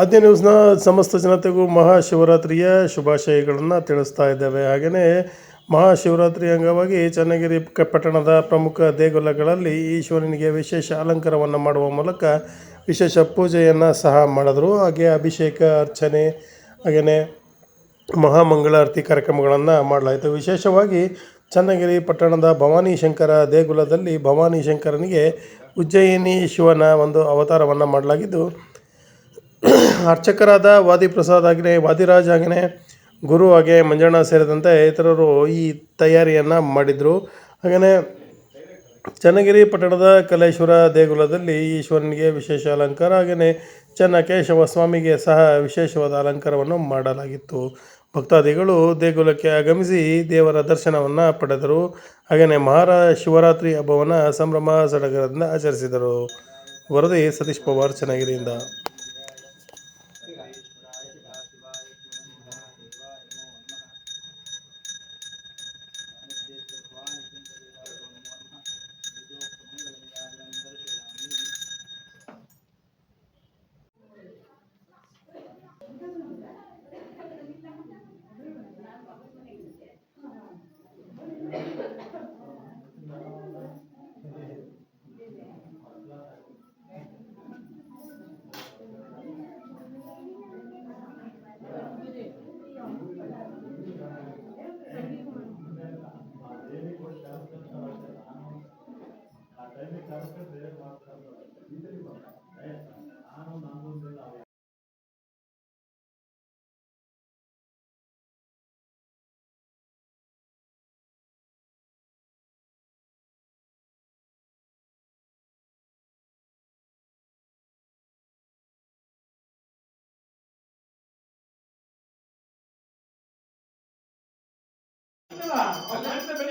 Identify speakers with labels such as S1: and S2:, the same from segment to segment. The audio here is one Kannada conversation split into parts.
S1: ಆದ್ಯ ನ್ಯೂಸ್ನ ಸಮಸ್ತ ಜನತೆಗೂ ಮಹಾಶಿವರಾತ್ರಿಯ ಶುಭಾಶಯಗಳನ್ನು ತಿಳಿಸ್ತಾ ಇದ್ದೇವೆ. ಹಾಗೆಯೇ ಮಹಾಶಿವರಾತ್ರಿ ಅಂಗವಾಗಿ ಚನ್ನಗಿರಿ ಪಟ್ಟಣದ ಪ್ರಮುಖ ದೇಗುಲಗಳಲ್ಲಿ ಈಶ್ವರನಿಗೆ ವಿಶೇಷ ಅಲಂಕಾರವನ್ನು ಮಾಡುವ ಮೂಲಕ ವಿಶೇಷ ಪೂಜೆಯನ್ನು ಸಹ ಮಾಡಿದ್ರು. ಹಾಗೆ ಅಭಿಷೇಕ, ಅರ್ಚನೆ ಹಾಗೆಯೇ ಮಹಾಮಂಗಳಾರತಿ ಕಾರ್ಯಕ್ರಮಗಳನ್ನು ಮಾಡಲಾಯಿತು. ವಿಶೇಷವಾಗಿ ಚನ್ನಗಿರಿ ಪಟ್ಟಣದ ಭವಾನಿ ಶಂಕರ ದೇಗುಲದಲ್ಲಿ ಭವಾನಿ ಶಂಕರನಿಗೆ ಉಜ್ಜಯಿನಿ ಶಿವನ ಒಂದು ಅವತಾರವನ್ನು ಮಾಡಲಾಗಿದ್ದು ಅರ್ಚಕರಾದ ವಾದಿಪ್ರಸಾದ್ ಆಗಲಿ ವಾದಿರಾಜ್ ಗುರು ಹಾಗೆ ಮಂಜಣ್ಣ ಸೇರಿದಂತೆ ಇತರರು ಈ ತಯಾರಿಯನ್ನು ಮಾಡಿದರು. ಹಾಗೆಯೇ ಚನ್ನಗಿರಿ ಪಟ್ಟಣದ ಕಲೇಶ್ವರ ದೇಗುಲದಲ್ಲಿ ಈಶ್ವರನಿಗೆ ವಿಶೇಷ ಅಲಂಕಾರ ಹಾಗೆಯೇ ಚನ್ನಕೇಶವ ಸ್ವಾಮಿಗೆ ಸಹ ವಿಶೇಷವಾದ ಅಲಂಕಾರವನ್ನು ಮಾಡಲಾಗಿತ್ತು. ಭಕ್ತಾದಿಗಳು ದೇಗುಲಕ್ಕೆ ಆಗಮಿಸಿ ದೇವರ ದರ್ಶನವನ್ನು ಪಡೆದರು. ಹಾಗೆಯೇ ಮಹಾರಾ ಶಿವರಾತ್ರಿ ಹಬ್ಬವನ್ನು ಸಂಭ್ರಮ ಸಡಗರದಿಂದ ಆಚರಿಸಿದರು. ವರದಿ ಸತೀಶ್ ಪವಾರ್, ಚನ್ನಗಿರಿಯಿಂದ.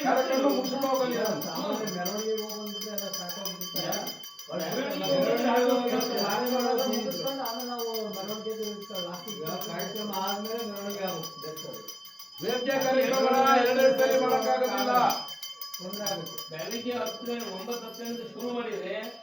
S2: ಕಾರ್ಯಕ್ರಮ ಮುಗಿಸ್ಕೊಂಡು ಹೋಗಲಿ ಅಂತ. ವೇದ್ಯ ಕಾರ್ಯಕ್ರಮ ಮಾಡಕ್ಕಾಗೋದಿಲ್ಲ.
S3: ಬೆಳಿಗ್ಗೆ ಹತ್ತು ಒಂಬತ್ತು ಹತ್ತು ಗಂಟೆ ಶುರು ಮಾಡಿದ್ರೆ ಎರಡು